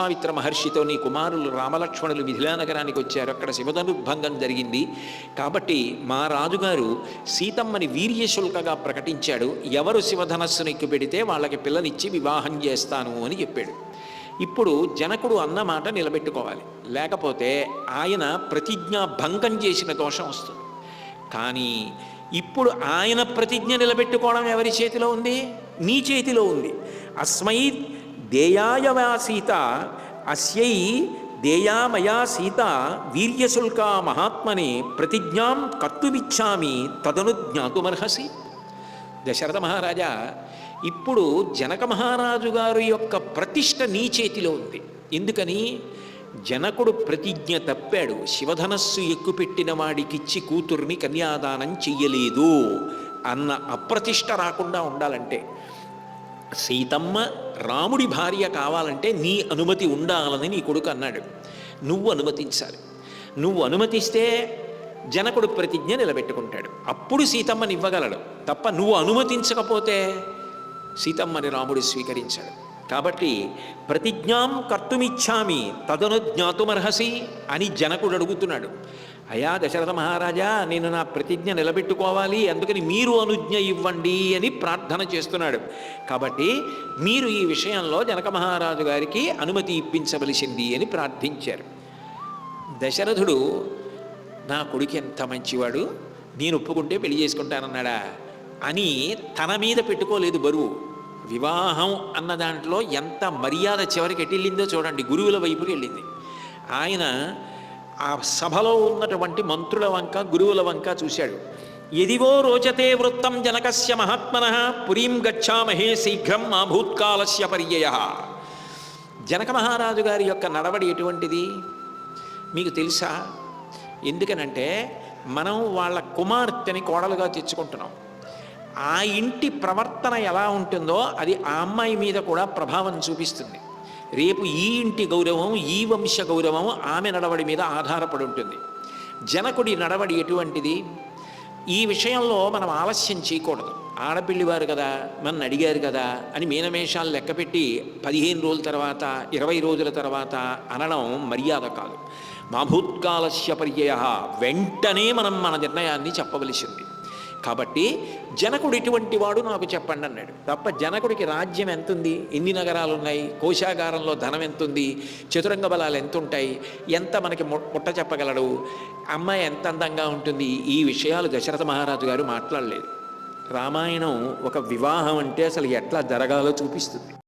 విశ్వామిత్ర మహర్షితో నీ కుమారులు రామలక్ష్మణులు మిథిలా నగరానికి వచ్చారు. అక్కడ శివధనుర్భంగం జరిగింది. కాబట్టి మా రాజుగారు సీతమ్మని వీర్యశుల్కగా ప్రకటించాడు. ఎవరు శివధనస్సును ఎక్కు పెడితే వాళ్ళకి పిల్లనిచ్చి వివాహం చేస్తాను అని చెప్పాడు. ఇప్పుడు జనకుడు అన్న మాట నిలబెట్టుకోవాలి. లేకపోతే ఆయన ప్రతిజ్ఞ భంగం చేసిన దోషం వస్తుంది. కానీ ఇప్పుడు ఆయన ప్రతిజ్ఞ నిలబెట్టుకోవడం ఎవరి చేతిలో ఉంది? నీ చేతిలో ఉంది. అస్మై దేయాయవా సీత అస్యై దేయామయా సీత వీర్యశుల్కా మహాత్మనే ప్రతిజ్ఞాం కర్తుమిచ్చామి తదను జ్ఞాతుమర్హసి. దశరథ మహారాజా ఇప్పుడు జనక మహారాజు గారి యొక్క ప్రతిష్ట నీ చేతిలో ఉంది. ఎందుకని? జనకుడు ప్రతిజ్ఞ తప్పాడు శివధనస్సు ఎక్కుపెట్టిన వాడికిచ్చి కూతుర్ని కన్యాదానం చెయ్యలేదు అన్న అప్రతిష్ట రాకుండా ఉండాలంటే సీతమ్మ రాముడి భార్య కావాలంటే నీ అనుమతి ఉండాలని నీ కొడుకు అన్నాడు. నువ్వు అనుమతించాలి. నువ్వు అనుమతిస్తే జనకుడు ప్రతిజ్ఞ నిలబెట్టుకుంటాడు. అప్పుడు సీతమ్మని ఇవ్వగలడు. తప్ప నువ్వు అనుమతించకపోతే సీతమ్మని రాముడు స్వీకరించాడు. కాబట్టి ప్రతిజ్ఞాం కర్తుమిచ్చామి తదను జ్ఞాతుమర్హసి అని జనకుడు అడుగుతున్నాడు. అయా దశరథ మహారాజా నేను నా ప్రతిజ్ఞ నిలబెట్టుకోవాలి అందుకని మీరు అనుజ్ఞ ఇవ్వండి అని ప్రార్థన చేస్తున్నాడు. కాబట్టి మీరు ఈ విషయంలో జనక మహారాజు గారికి అనుమతి ఇప్పించవలసింది అని ప్రార్థించారు. దశరథుడు నా కొడుకు ఎంత మంచివాడు నేను ఒప్పుకుంటే పెళ్ళి చేసుకుంటానన్నాడా అని తన మీద పెట్టుకోలేదు బరువు. వివాహం అన్న దాంట్లో ఎంత మర్యాద చివరికి ఎటెళ్ళిందో చూడండి. గురువుల వైపుకి వెళ్ళింది. ఆయన ఆ సభలో ఉన్నటువంటి మంత్రుల వంక గురువుల వంక చూశాడు. ఎదివో రోచతే వృత్తం జనకస్య మహాత్మన పురీం గచ్చామహే శీఘ్రం మా భూత్కాలస్య పర్యయ. జనక మహారాజు గారి యొక్క నడవడి ఎటువంటిది? మీకు తెలుసా? ఎందుకనంటే మనం వాళ్ళ కుమార్తెని కోడలుగా తెచ్చుకుంటున్నాం. ఆ ఇంటి ప్రవర్తన ఎలా ఉంటుందో అది ఆ అమ్మాయి మీద కూడా ప్రభావం చూపిస్తుంది. రేపు ఈ ఇంటి గౌరవం ఈ వంశ గౌరవం ఆమె నడవడి మీద ఆధారపడి ఉంటుంది. జనకుడి నడవడి ఎటువంటిది? ఈ విషయంలో మనం ఆలస్యం చేయకూడదు. ఆడపిల్లివారు కదా మన అడిగారు కదా అని మీనమేషాలు లెక్కపెట్టి పదిహేను రోజుల తర్వాత ఇరవై రోజుల తర్వాత అనడం మర్యాద కాదు. మా భూత్కాలస్య పర్యయ వెంటనే మనం మన నిర్ణయాన్ని చెప్పవలసింది. కాబట్టి జనకుడు ఇటువంటి వాడు నాకు చెప్పండి అన్నాడు. తప్ప జనకుడికి రాజ్యం ఎంతుంది? ఎన్ని నగరాలు ఉన్నాయి? కోశాగారంలో ధనం ఎంతుంది? చతురంగ బలాలు ఎంతుంటాయి? ఎంత మనకి ము- ముట్ట చెప్పగలడు? అమ్మాయి ఎంత అందంగా ఉంటుంది? ఈ విషయాలు దశరథ మహారాజు గారు మాట్లాడలేదు. రామాయణం ఒక వివాహం అంటే అసలు ఎట్లా జరగాలో చూపిస్తుంది.